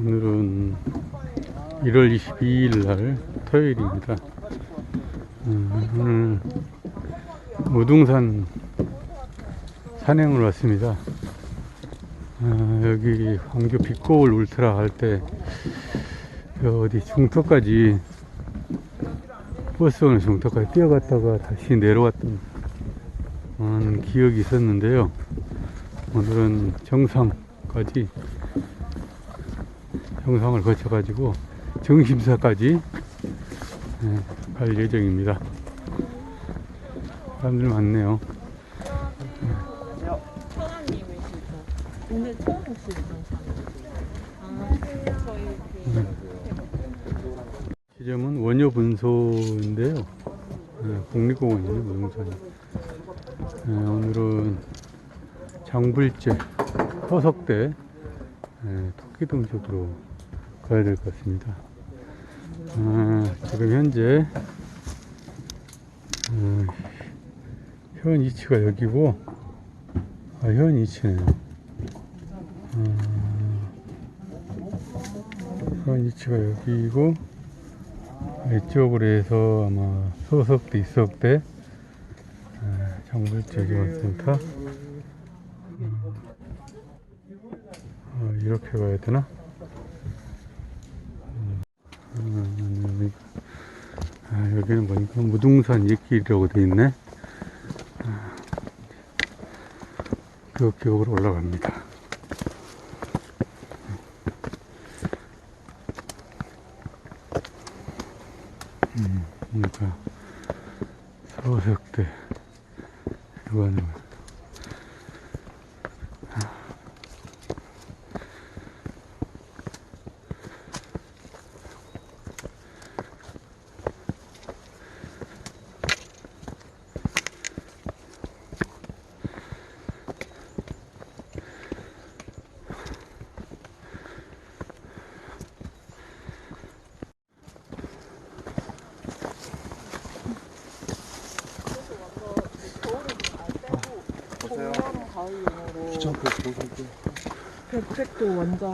오늘은 1월 22일 날 토요일입니다. 음, 오늘 우둥산 산행을 왔습니다. 아, 여기 광주 빛고울 울트라 갈때 어디 중턱까지 버스 오는 중턱까지 뛰어갔다가 다시 내려왔던 기억이 있었는데요. 오늘은 정상까지 정상을 거쳐가지고 정심사까지 네, 갈 예정입니다. 사람들 많네요. 오늘 처음 지점은 원효 분소인데요. 네, 국립공원이에요, 무등산이. 네, 오늘은 장불제, 토석대, 네, 토끼동 쪽으로 가야 될 것 같습니다. 아, 지금 현재 아, 현 위치가 여기고, 아, 현 위치네요. 아, 현 위치가 여기고, 이쪽으로 해서 아마 소석대, 이석대, 정글제 교환센터. 음, 어, 이렇게 가야 되나? 아, 여기는 보니까 무등산 옛길이라고 돼 있네. 아, 그 쪽으로 올라갑니다. 음, 그러니까 소석대 이거는 봄여름 가을용으로 백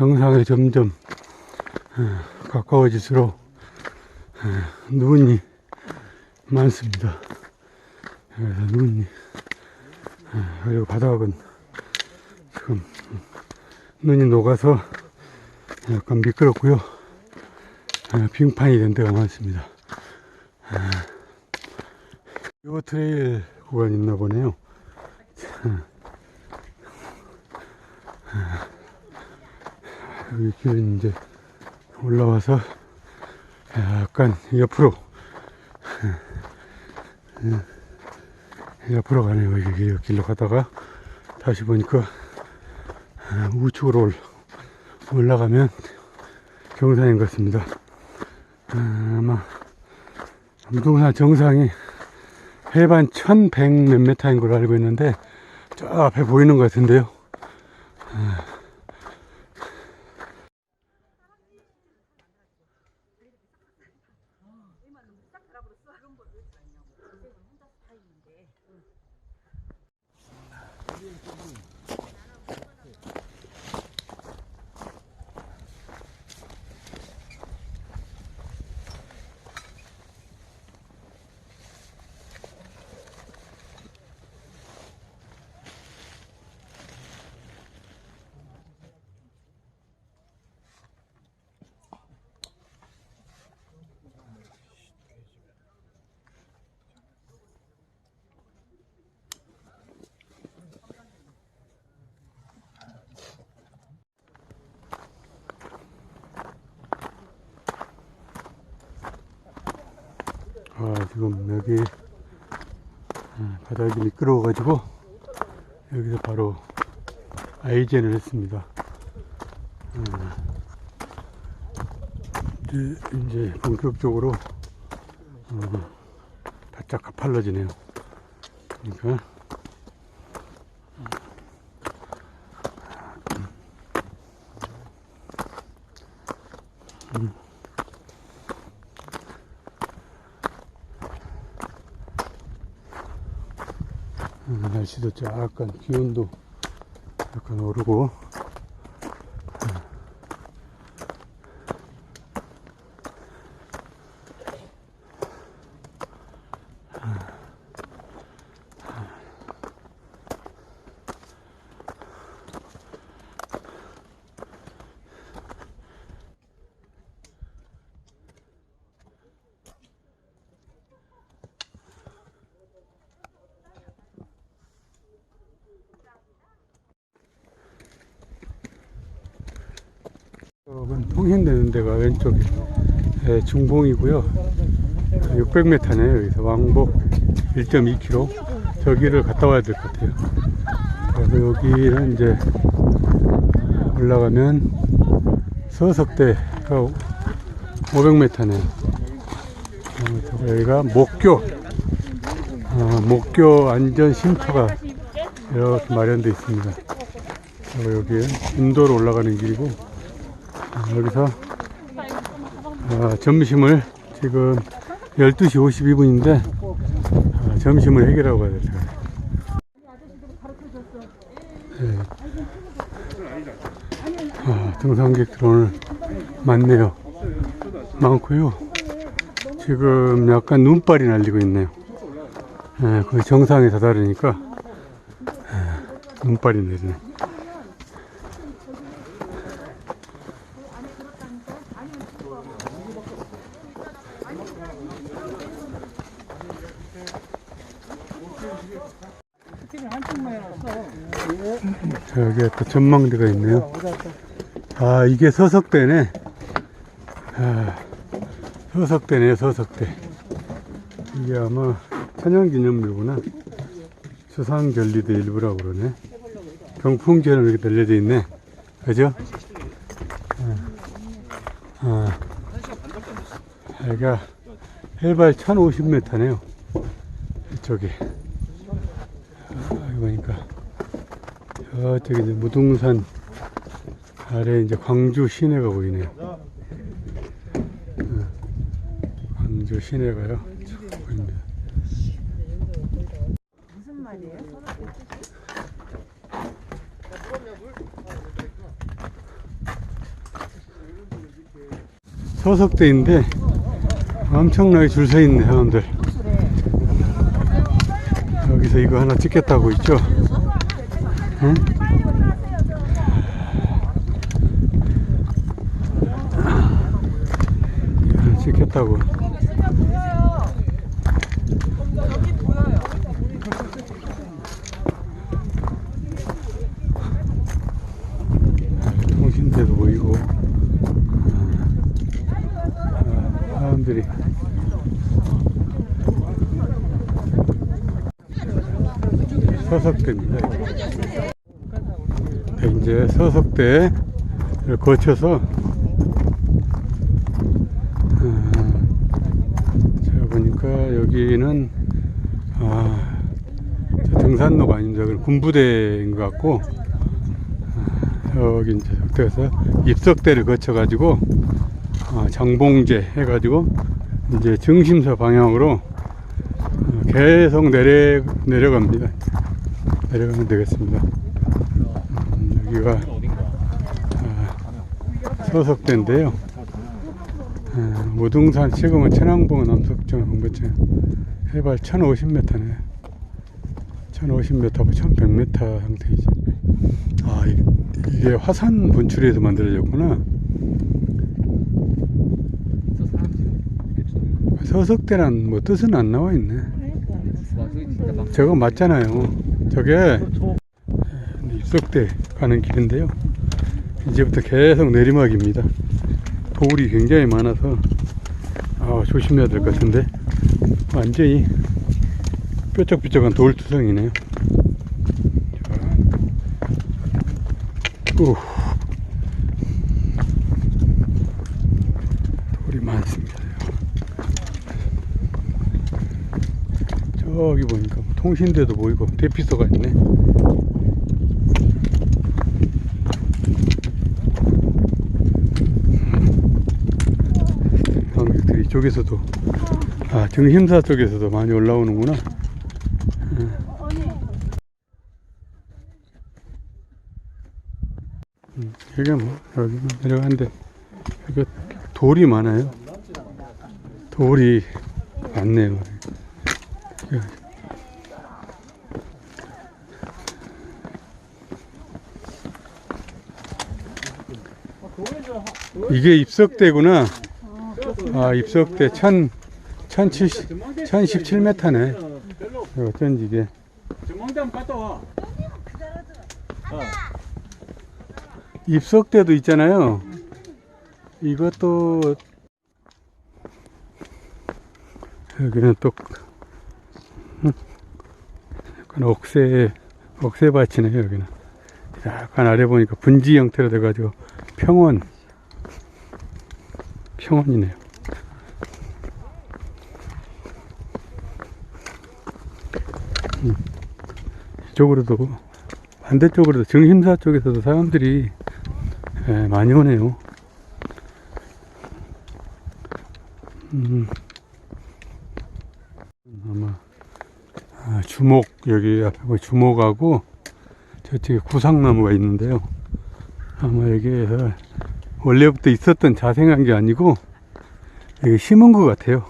정상에 점점 어, 가까워질수록 어, 눈이 많습니다. 그래서 눈이 어, 그리고 바닥은 지금 눈이 녹아서 약간 미끄럽고요. 어, 빙판이 된 데가 많습니다. 요 트레일 구간 있나 보네요. 여기 길은 이제 올라와서 약간 옆으로 옆으로 가네요. 여기 길로 가다가 다시 보니까 우측으로 올- 올라가면 정상인 것 같습니다. 아마 무등산 정상이 해반 1100 몇 메타인 걸로 알고 있는데 저 앞에 보이는 것 같은데요. 아, 지금 여기 아, 바닥이 미끄러워가지고 여기서 바로 아이젠을 했습니다. 아, 이제, 이제 본격적으로 어, 바짝 가팔라지네요. 그러니까 음, 날씨도 약간 기온도 약간 오르고 저건 통행되는 데가 왼쪽에 예, 중봉이고요. 600m네요 여기서. 왕복 1.2km 저기를 갔다 와야 될 것 같아요. 그래서 여기는 이제 올라가면 서석대가 500m네요. 여기가 목교. 어, 목교 안전 쉼터가 이렇게 마련되어 있습니다. 여기에 인도로 올라가는 길이고 아, 여기서 아, 점심을 지금 12시 52분인데 아, 점심을 해결하고 가야 돼요. 네. 아, 등산객들 오늘 많네요. 많고요. 지금 약간 눈발이 날리고 있네요. 예, 거의 정상에 다다르니까 예, 눈발이 내리네. 자, 여기에 또 전망대가 있네요. 아, 이게 서석대네. 아, 서석대네, 서석대. 이게 아마 천연기념물구나. 수상결리대 일부라고 그러네. 경풍지는 이렇게 들려져 있네. 그죠? 아, 아, 여기가 해발 1050m네요. 이쪽에. 아, 여기 보니까. 저쪽에 이제 무등산 아래 이제 광주 시내가 보이네요. 어, 광주 시내가요. 쭉 보입니다. 무슨 말이에요? 서석대인데 엄청나게 줄 서 있네 사람들. 여기서 이거 하나 찍겠다고 있죠? 응? 찍겠다고. 통신대도 보이고 아, 사람들이 서석대입니다. 네, 이제 서석대를 거쳐서 아, 제가 보니까 여기는 아, 저 등산로가 아닙니다. 군부대인 것 같고 아, 여기 이제 석대에서 입석대를 거쳐가지고 아, 장봉제 해가지고 이제 정심서 방향으로 어, 계속 내려 내려갑니다. 내려가면 되겠습니다. 음, 여기가 아, 서석대인데요. 아, 무등산 지금은 천왕봉 남석정 홍보천 해발 1050m네. 1050m하고 1100m 상태이지. 아 이- 이게 화산 분출에서 만들어졌구나. 서석대란 뭐 뜻은 안 나와 있네. 저거 맞잖아요. 저게 입석대 가는 길인데요. 이제부터 계속 내리막입니다. 돌이 굉장히 많아서 아, 조심해야 될 것 같은데 완전히 뾰족뾰족한 돌투성이네요. 오. 돌이 많습니다. 저기 보니까 뭐 통신대도 보이고 대피소가 있네. 관객들 이 이쪽에서도 아 정심사 쪽에서도 많이 올라오는구나. 음, 여기가 뭐 여기 내려가는데 여기 돌이 많아요. 돌이 많네요. 여기. 이게 입석대구나. 아, 입석대 천, 천칠십, 천십칠 메타네. 어쩐지 이게. 입석대도 있잖아요. 이것도 여기는 또 음, 약간 억새 억새밭이네요 여기는 약간 아래 보니까 분지 형태로 돼가지고 평원 평원이네요. 이쪽으로도 반대쪽으로도 정심사 쪽에서도 사람들이 예, 많이 오네요. 음, 아마 아, 주목 여기 앞에 주목하고 저쪽에 구상나무가 있는데요. 아마 여기에서 원래부터 있었던 자생한 게 아니고 여기 심은 것 같아요.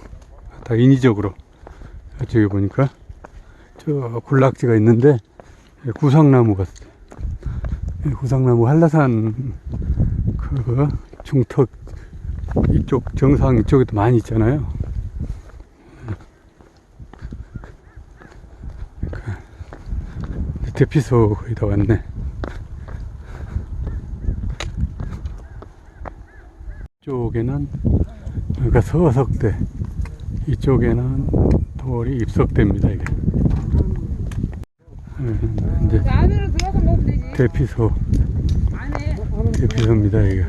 다 인위적으로 저쪽에 보니까 저 군락지가 있는데 구상나무가 구상나무 한라산 그 중턱 이쪽 정상 이쪽에도 많이 있잖아요. 그러니까 대피소 거의 다 왔네. 이쪽에는 그러니까 서석대 이쪽에는 돌이 입석대입니다 이게. 음, 이제 안으로 들어가서 먹으면 되지. 대피소 안에. 대피소입니다 이게.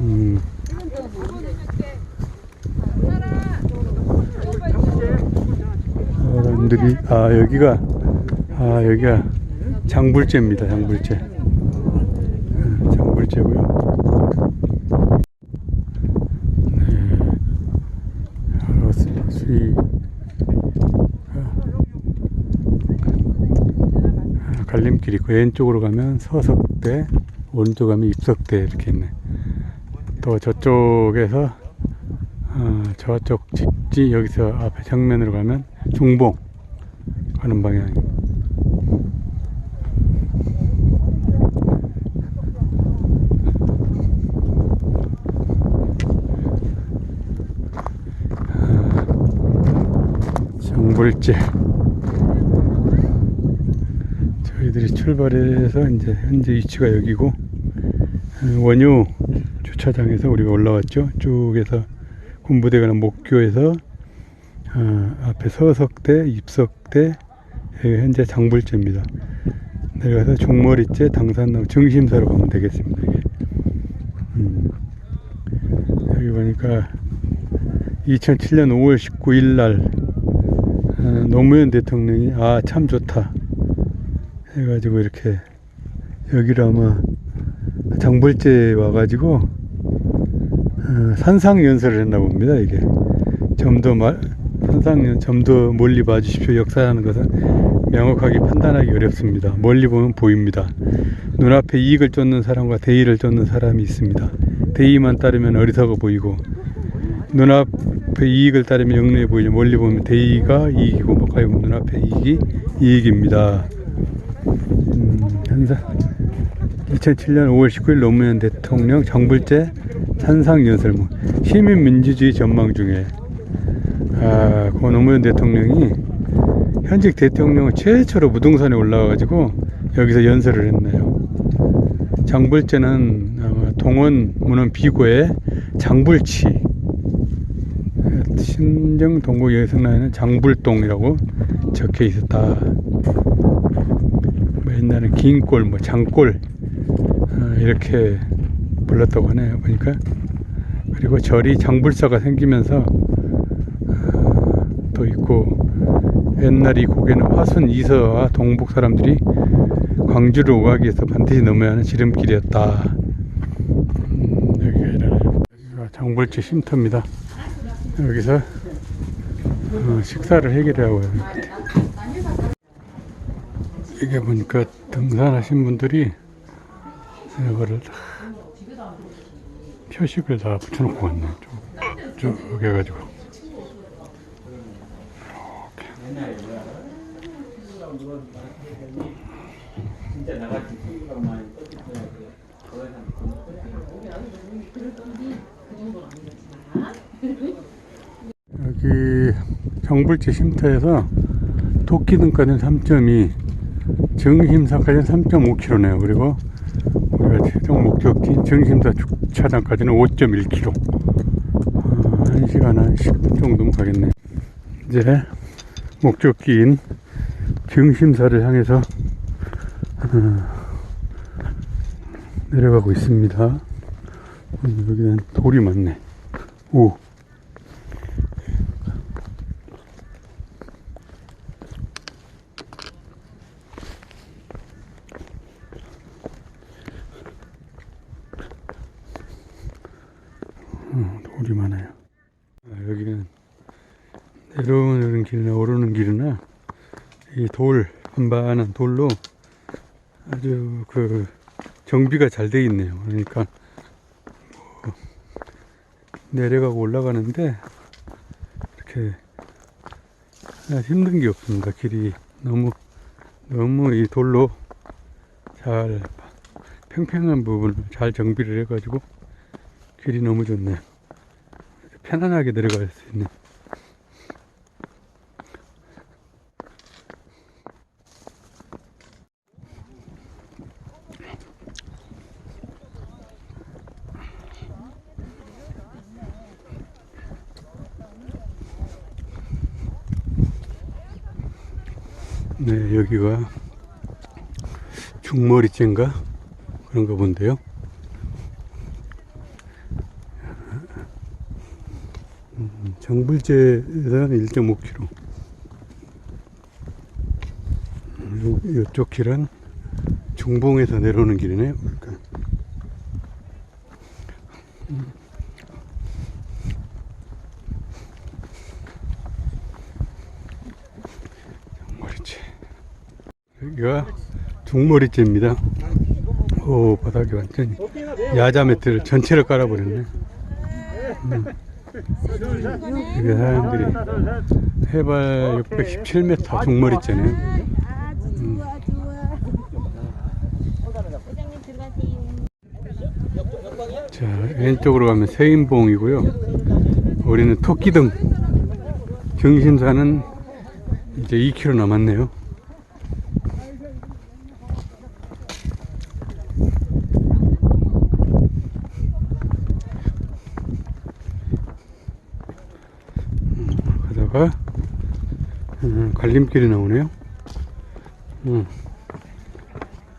음. 사람들이 아 여기가 아 여기가 장불제입니다 장불제 음, 장불제고요 네 여러 수- 수위 아, 갈림길 있고 왼쪽으로 가면 서석대 오른쪽 가면 입석대 이렇게 있네 또 저쪽에서 어, 저쪽 직지 여기서 앞에 정면으로 가면 중봉 가는 방향. 정불제. 출발해서 이제 현재 위치가 여기고 어, 원효 주차장에서 우리가 올라왔죠. 쭉에서 군부대 가는 목교에서 어, 앞에 서석대, 입석대, 여기 현재 장불제입니다. 내려가서 중머리째 당산로 중심사로 가면 되겠습니다. 이게. 음. 여기 보니까 2007년 5월 19일 날 어, 노무현 대통령이 아 참 좋다 해가지고 이렇게 여기를 아마 장불제 와가지고 어, 산상 연설을 했나 봅니다. 이게 좀더말 산상 좀더 멀리 봐주십시오. 역사라는 것은 명확하게 판단하기 어렵습니다. 멀리 보면 보입니다. 눈앞에 이익을 쫓는 사람과 대의를 쫓는 사람이 있습니다. 대의만 따르면 어리석어 보이고 눈앞에 이익을 따르면 영리해 보이죠. 멀리 보면 대의가 이익이고 보면 눈앞에 이익이 이익입니다. 음, 현상 2007년 5월 19일 노무현 대통령 정불제 산상연설문 시민민주주의 전망 중에 아, 고 노무현 대통령이 현직 대통령 최초로 무등산에 올라와가지고 여기서 연설을 했네요. 장불제는 동원 문헌 비고의 장불치 신정 동구 여성라에는 장불동이라고 적혀 있었다. 뭐 옛날에 긴골, 뭐 장골 어, 이렇게 불렀다고 하네요. 보니까 그리고 절이 장불사가 생기면서 어, 또 있고 옛날 이 고개는 화순 이서와 동북 사람들이 광주를 오가기 위해서 반드시 넘어야 하는 지름길이었다. 음, 여기가 장불지 쉼터입니다. 여기서 어, 식사를 해결하고 해요. 이게 보니까 등산하신 분들이 이거를 다 표식을 다 붙여놓고 왔네. 쭉, 쭉 해가지고. 여기 정불지 쉼터에서 도끼등까지는 3.2, 정심사까지는 3.5km네요. 그리고 우리가 최종 목적지 정심사 주차장까지는 5.1km. 어, 1시간 한 10분 정도면 가겠네. 이제 목적지인 정심사를 향해서 어, 내려가고 있습니다. 음, 여기는 돌이 많네. 오. 어, 돌이 많아요. 아, 여기는 내려오는 길이나 오르는 길이나 이 돌, 반반한 돌로 아주 그 정비가 잘 돼 있네요. 그러니까 뭐 내려가고 올라가는데 이렇게 힘든 게 없습니다. 길이 너무 너무 이 돌로 잘 평평한 부분을 잘 정비를 해가지고 길이 너무 좋네요. 편안하게 내려갈 수 있네. 네, 여기가 중머리째인가 그런가 본데요. 음, 정불제에서는 1.5km. 요, 요쪽 길은 중봉에서 내려오는 길이네요. 그러니까. 여기가 중머리째입니다. 오, 바닥이 완전히 야자 매트를 전체를 깔아버렸네. 음. 이게 사람들이 해발 617m 중머리째네. 음. 자, 왼쪽으로 가면 세인봉이고요. 우리는 토끼등 경심사는 이제 2km 남았네요. 음, 가다가 음, 갈림길이 나오네요. 음.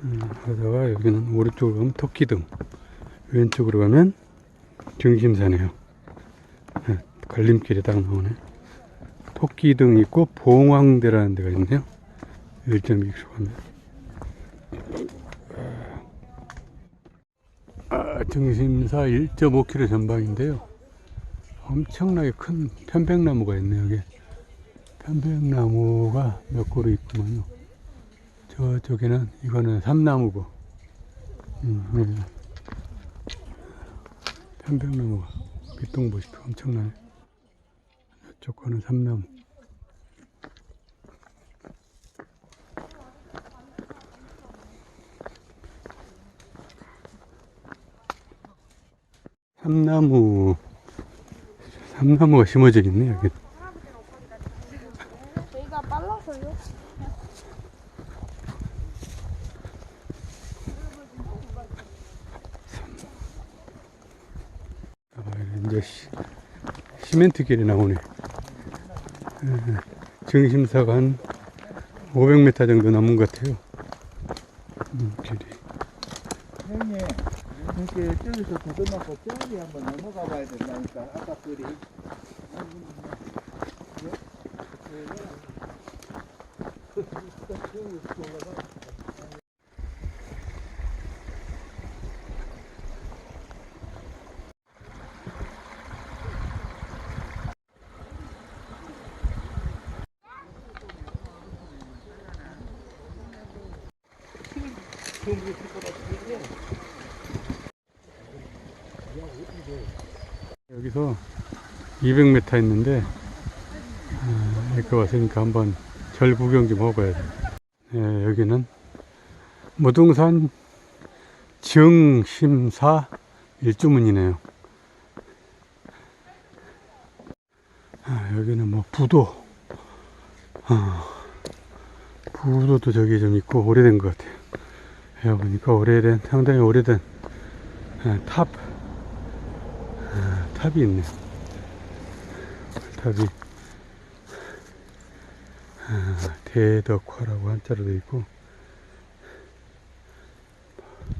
음, 가다가 여기는 오른쪽으로 가면 토끼등 왼쪽으로 가면 중심사네요. 네, 갈림길이 딱 나오네. 토끼등 있고 봉황대라는 데가 있네요. 1.2km 가면. 아, 중심사 1.5km 전방인데요. 엄청나게 큰 편백나무가 있네요. 여기 편백나무가 몇 그루 있구만요. 저쪽에는 이거는 삼나무고. 음, 네. 편백나무가 밑동 보십시오. 엄청나네. 이쪽 거는 삼나무. 삼나무, 삼나무가 심어져 있네, 여기. 저희가 빨라서요. 아, 이제 시, 시멘트 길이 나오네. 정심사가 한 500m 정도 남은 것 같아요. 음, 길이. 이렇게 더 끝났고 저기 한번 넘어가 봐야 된다니까. 아까 그리. 여기서 200m 있는데 아, 이렇게 왔으니까 한번 절 구경 좀 하고 가야 돼. 네, 여기는 무등산 정심사 일주문이네요. 아, 여기는 뭐 부도, 아, 부도도 저기 좀 있고 오래된 것 같아요. 여기 보니까 오래된 상당히 오래된 아, 탑. 탑이 있네. 탑이 아, 대덕화라고 한자로 되어 있고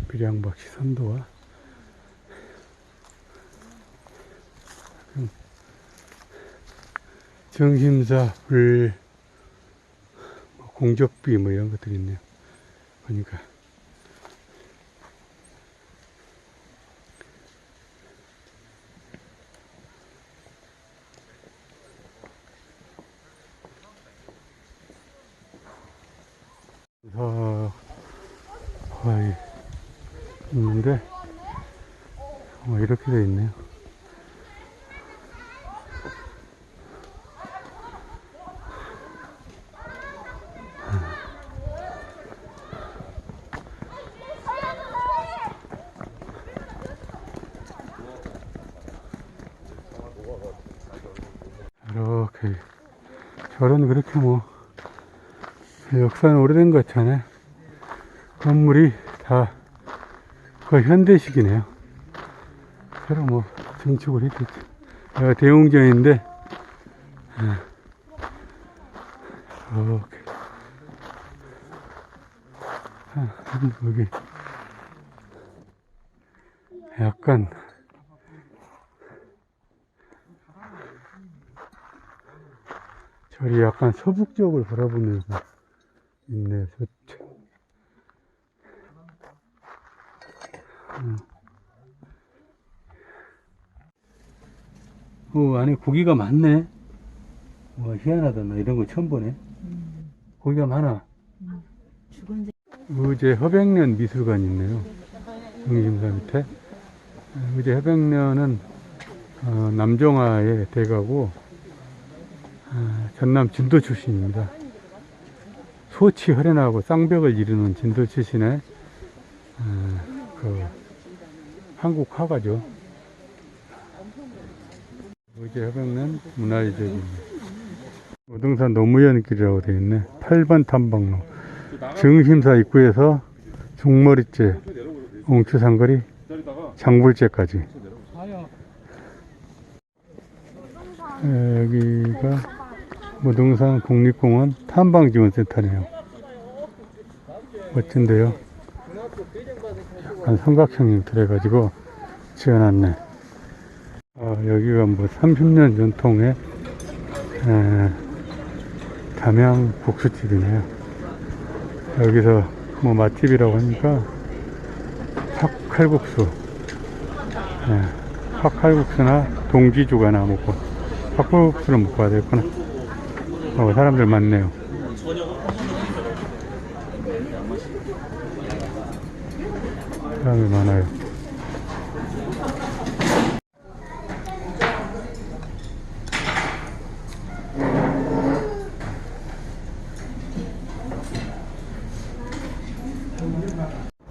비량박씨 선도와 음, 정심사 불뭐 공적비 뭐 이런 것들이 있네요. 보니까 서 거의 있는데 어, 이렇게 돼 있네요. 이렇게 절은 그렇게 뭐 역사는 오래된 것 같잖아요. 건물이 다 거의 현대식이네요. 새로 뭐 증축을 했겠죠. 여기가 대웅전인데, 예. 이렇게. 아, 여기 약간 절이 약간 서북쪽을 바라보면서 있네, 저쪽. 음. 어, 안에 고기가 많네. 와, 희한하다. 나 이런 거 처음 보네. 고기가 많아. 의제 허백년 미술관 있네요. 중심사 밑에. 의제 허백년은 어, 남정화의 대가고 아, 전남 진도 출신입니다. 소치 허련하고 쌍벽을 이루는 진도 출신의 어, 그 한국 화가죠. 의제 협약는 문화유적입니다. 우등산 노무현길이라고 되어 있네. 8번 탐방로. 정심사 입구에서 중머리째, 옹추상거리, 장불제까지. 에, 여기가 무등산 국립공원 탐방지원센터네요. 멋진데요. 약간 삼각형이 들어가지고 지어놨네. 아, 여기가 뭐 30년 전통의 에, 담양 국수집이네요. 여기서 뭐 맛집이라고 하니까 팥칼국수, 예, 팥칼국수나 동지죽 하나 먹고 팥국수를 먹고 와야 되겠구나. 어, 사람들 많네요. 사람이 많아요.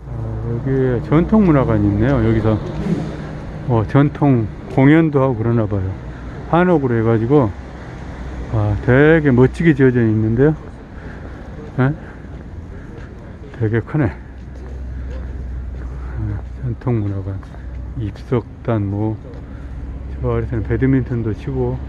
어, 여기 전통 문화관이 있네요. 여기서 어, 전통 공연도 하고 그러나 봐요. 한옥으로 해가지고 아, 되게 멋지게 지어져 있는데요. 예? 되게 크네. 아, 전통 문화관, 입석단 뭐, 저 아래서는 배드민턴도 치고